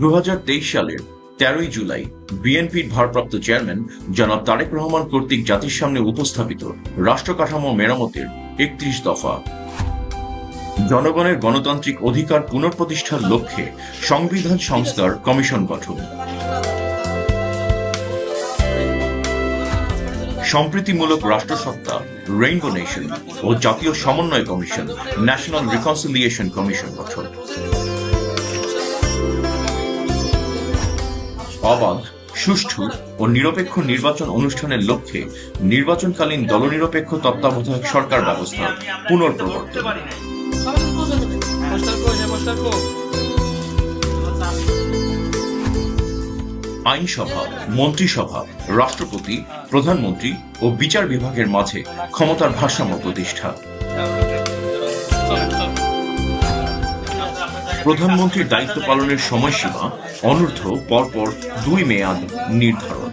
দু হাজার তেইশ সালের তেরোই জুলাই বিএনপির ভারপ্রাপ্ত চেয়ারম্যান জনাব তারেক রহমান কর্তৃক জাতির সামনে উপস্থাপিত রাষ্ট্র কাঠামো মেরামতের একত্রিশ দফা। জনগণের গণতান্ত্রিক অধিকার পুনঃপ্রতিষ্ঠার লক্ষ্যে সংবিধান সংস্কার কমিশন গঠন। সম্প্রীতিমূলক রাষ্ট্রসত্তা রেইনবো নেশন ও জাতীয় সমন্বয় কমিশন ন্যাশনাল রিকনসিলিয়েশন কমিশন গঠন। অবাধ, সুষ্ঠু ও নিরপেক্ষ নির্বাচন অনুষ্ঠানের লক্ষ্যে নির্বাচনকালীন দলনিরপেক্ষ তত্ত্বাবধায়ক সরকার ব্যবস্থা পুনর্প্রবর্তন। আইনসভা, মন্ত্রিসভা, রাষ্ট্রপতি, প্রধানমন্ত্রী ও বিচার বিভাগের মাঝে ক্ষমতার ভারসাম্য প্রতিষ্ঠা। প্রধানমন্ত্রীর দায়িত্ব পালনের সময়সীমা অনূর্ধ্ব পরপর দুই মেয়াদ নির্ধারণ।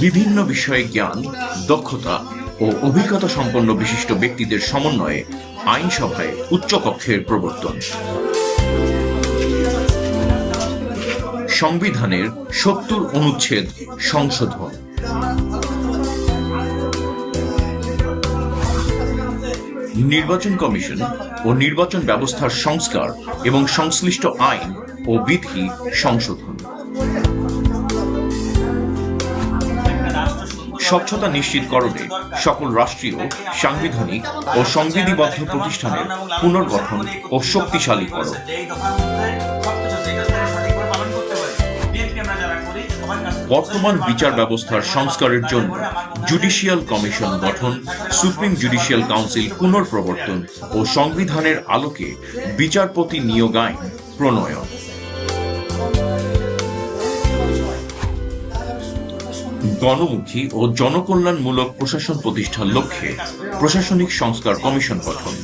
বিভিন্ন বিষয়ে জ্ঞান, দক্ষতা ও অভিজ্ঞতা সম্পন্ন বিশিষ্ট ব্যক্তিদের সমন্বয়ে আইনসভায় উচ্চকক্ষের প্রবর্তন। সংবিধানের সত্তর অনুচ্ছেদ সংশোধন। নির্বাচন কমিশন ও নির্বাচন ব্যবস্থার সংস্কার এবং সংশ্লিষ্ট আইন ও বিধি সংশোধন। স্বচ্ছতা নিশ্চিতকরণে সকল রাষ্ট্রীয়, সাংবিধানিক ও সংবিধিবদ্ধ প্রতিষ্ঠানের পুনর্গঠন ও শক্তিশালীকরণ। বর্তমান বিচার ব্যবস্থার সংস্কারের জন্য জুডিশিয়াল কমিশন গঠন, সুপ্রিম জুডিশিয়াল কাউন্সিল পুনর্প্রবর্তন ও সংবিধানের আলোকে বিচারপতি নিয়োগ আইন প্রণয়ন। গণমুখী ও জনকল্যাণমূলক প্রশাসন প্রতিষ্ঠার লক্ষ্যে প্রশাসনিক সংস্কার কমিশন গঠন।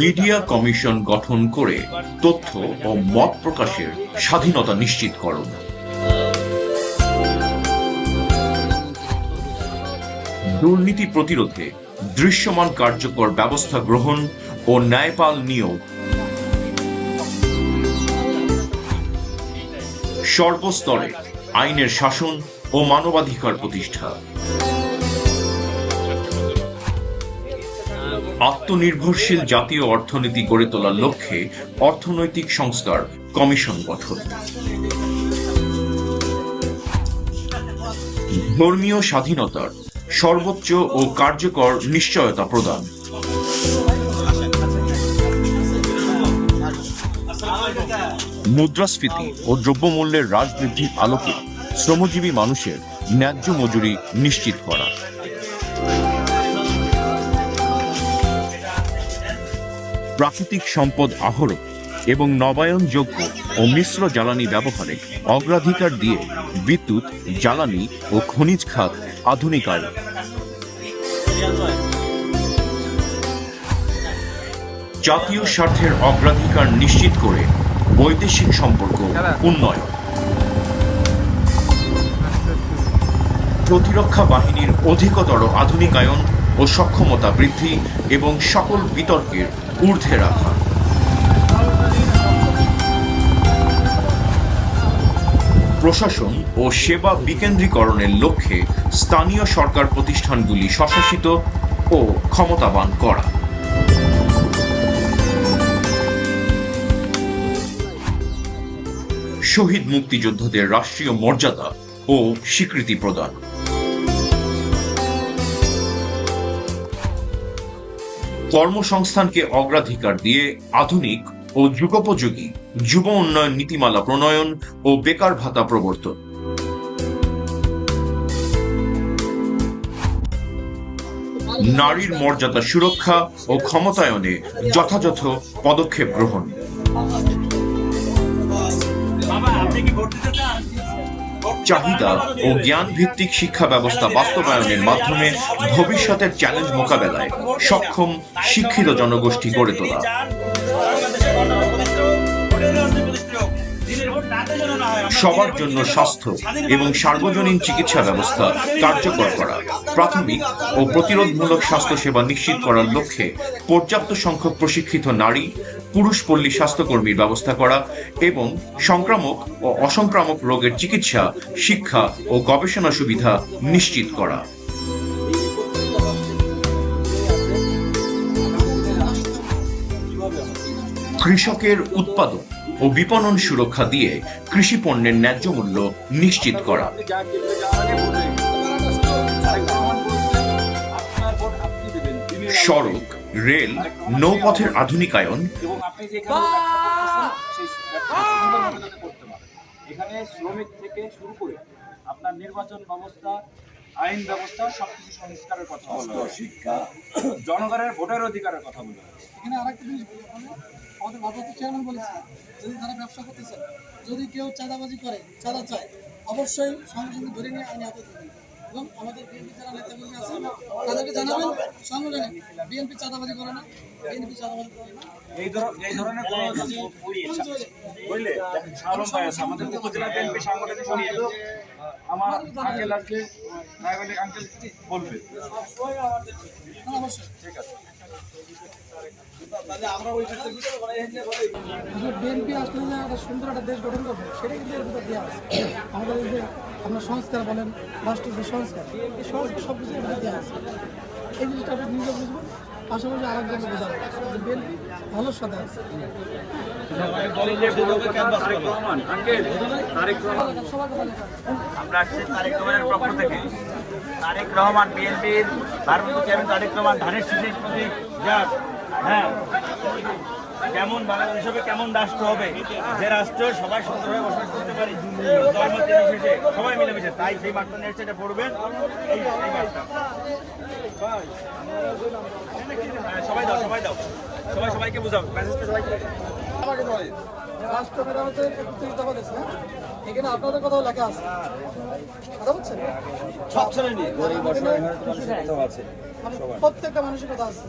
মিডিয়া কমিশন গঠন করে তথ্য ও মত প্রকাশের স্বাধীনতা নিশ্চিত নিশ্চিতকরণ। দুর্নীতি প্রতিরোধে দৃশ্যমান কার্যকর ব্যবস্থা গ্রহণ ও ন্যায়পাল নিয়োগ। সর্বস্তরে আইনের শাসন ও মানবাধিকার প্রতিষ্ঠা। আত্মনির্ভরশীল জাতীয় অর্থনীতি গড়ে তোলার লক্ষ্যে অর্থনৈতিক সংস্কার কমিশন গঠন। ধর্মীয় স্বাধীনতার সর্বোচ্চ ও কার্যকর নিশ্চয়তা প্রদান। মুদ্রাস্ফীতি ও দ্রব্যমূল্যের হ্রাস বৃদ্ধির আলোকে শ্রমজীবী মানুষের ন্যায্য মজুরি নিশ্চিত করা। প্রাকৃতিক সম্পদ আহরণ এবং নবায়নযোগ্য ও মিশ্র জ্বালানি ব্যবহারে অগ্রাধিকার দিয়ে বিদ্যুৎ, জ্বালানি ও খনিজ খাত আধুনিকায়ন জাতীয় স্বার্থের অগ্রাধিকার নিশ্চিত করে বৈদেশিক সম্পর্ক উন্নয়ন। প্রতিরক্ষা বাহিনীর অধিকতর আধুনিকায়ন ও সক্ষমতা বৃদ্ধি এবং সকল বিতর্কের ঊর্ধ্বে রাখা। প্রশাসন ও সেবা বিকেন্দ্রীকরণের লক্ষ্যে স্থানীয় সরকার প্রতিষ্ঠানগুলি স্বশাসিত ও ক্ষমতাবান করা। শহীদ মুক্তিযোদ্ধাদের রাষ্ট্রীয় মর্যাদা ও স্বীকৃতি প্রদান। কর্মসংস্থানকে অগ্রাধিকার দিয়ে আধুনিক ও যুগোপযোগী যুব উন্নয়ন নীতিমালা প্রণয়ন ও বেকার ভাতা প্রবর্তন। নারীর মর্যাদা সুরক্ষা ও ক্ষমতায়নে যথাযথ পদক্ষেপ গ্রহণ। চাহিদা ও জ্ঞান ভিত্তিক শিক্ষা ব্যবস্থা বাস্তবায়নের মাধ্যমে ভবিষ্যতের চ্যালেঞ্জ মোকাবেলায় সক্ষম, শিক্ষিত জনগোষ্ঠী গড়ে তোলা। সবার জন্য স্বাস্থ্য এবং সার্বজনীন চিকিৎসা ব্যবস্থা কার্যকর করা, প্রাথমিক ও প্রতিরোধমূলক স্বাস্থ্যসেবা নিশ্চিত করার লক্ষ্যে পর্যাপ্ত সংখ্যক প্রশিক্ষিত নারী, পুরুষ পল্লী স্বাস্থ্যকর্মীর ব্যবস্থা করা এবং সংক্রামক ও অসংক্রামক রোগের চিকিৎসা, শিক্ষা ও গবেষণা সুবিধা নিশ্চিত করা। কৃষকের উৎপাদন ও বিপণন সুরক্ষা দিয়ে কৃষি পণ্যের ন্যায্য মূল্য নিশ্চিত করা। সড়ক রেল নৌপথের আধুনিকায়ন। এবং আপনি যে এখানে শ্রমিক থেকে শুরু করে আপনার নির্বাচন ব্যবস্থা আইন ব্যবস্থা সবকিছু সংস্কারের কথা বলা শিক্ষা জনগণের ভোটের অধিকারের কথা বলা। এখানে আরেকটা জিনিস আমাদের ভারপ্রাপ্ত চেয়ারম্যান বলেছে যদি তারা ব্যবসা করতেছেন যদি কেউ চাঁদাবাজি করে চাঁদা চায় অবশ্যই সঙ্গে সঙ্গে ধরে নিয়ে আইনে হাতে দেবেন এবং আমাদের বিএনপি যারা নেতাকর্মী আছেন তাদেরকে জানাবেন সংগঠনে বিএনপি চাঁদাবাজি করে না বিএনপি চাঁদাবাজি করে না। এই ধর- এই ধরনের বুঝলে? শাহ আলম ভাই আছে, আমাদের উপজেলা বিএনপি সাংগঠনিক আমার আঙ্কেল আছে বলবে। অবশ্যই। ঠিক আছে। বিএনপি আসলে যে একটা সুন্দর একটা দেশ গঠন করবে সেটা কিন্তু এর ভিতর দেওয়া আছে। আমাদের যে আপনার সংস্কার বলেন রাষ্ট্রের যে সংস্কার এই সংস্কার সব কিছু এর দেওয়া আছে। এই জিনিসটা আপনি নিজে বুঝবেন। পাশাপাশি আরেকজনকে বোঝাবেন যে বিএনপি ভালো সাথে আছে। তারেক রহমান সবাইকে ভালো থাকে আমরা আসছি তারেক রহমানের পক্ষ থেকে। তারেক রহমান বিএনপির ভারপ্রাপ্ত চেয়ারম্যান তারেক রহমান ধানের শীষের প্রতি হ্যাঁ। কেমন বাংলাদেশ হবে কেমন রাষ্ট্র হবে? যে রাষ্ট্র সবাই সুন্দরভাবে বসবাস করতে পারি ধর্ম নির্বিশেষে সবাই মিলেমিশে তাই সেই বার্তা নিয়ে সেটা পড়বেন। এই এই বার্তা। হ্যাঁ, সবাই দাও সবাই দাও। সবাই সবাইকে বুঝাও। মেসেজটা সবাইকে রাষ্ট্র মেরামতের একত্রিশ দফা দিচ্ছে হ্যাঁ? এখানে আপনাদের কথাও লেখা আছে। কথা বলছেন? সব শ্রেণি গরিব অসহায় আছে। মানে প্রত্যেকটা মানুষের কথা আছে।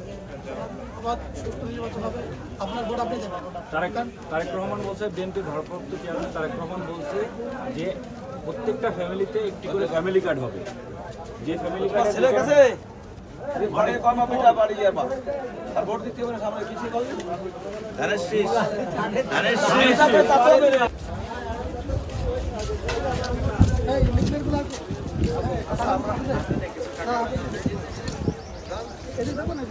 আবার সুষ্ঠু নির্বাচন হবে। আপনার ভোট আপনি দেবেন। তারেক তারেক রহমান বলছে বিএনপির ভারপ্রাপ্ত চেয়ারম্যান তারেক রহমান বলছে যে প্রত্যেকটা ফ্যামিলিতে একটি করে ফ্যামিলি কার্ড হবে। যে ফ্যামিলি কার্ড কাছে ঘরে কর্মা পিঠা বাড়ি যাবা আর ভোট দিতে হবে সামনে কিছু করবে ধানের শীষ। ধানের এই লিফলেটগুলো আছে না, এদিকে না,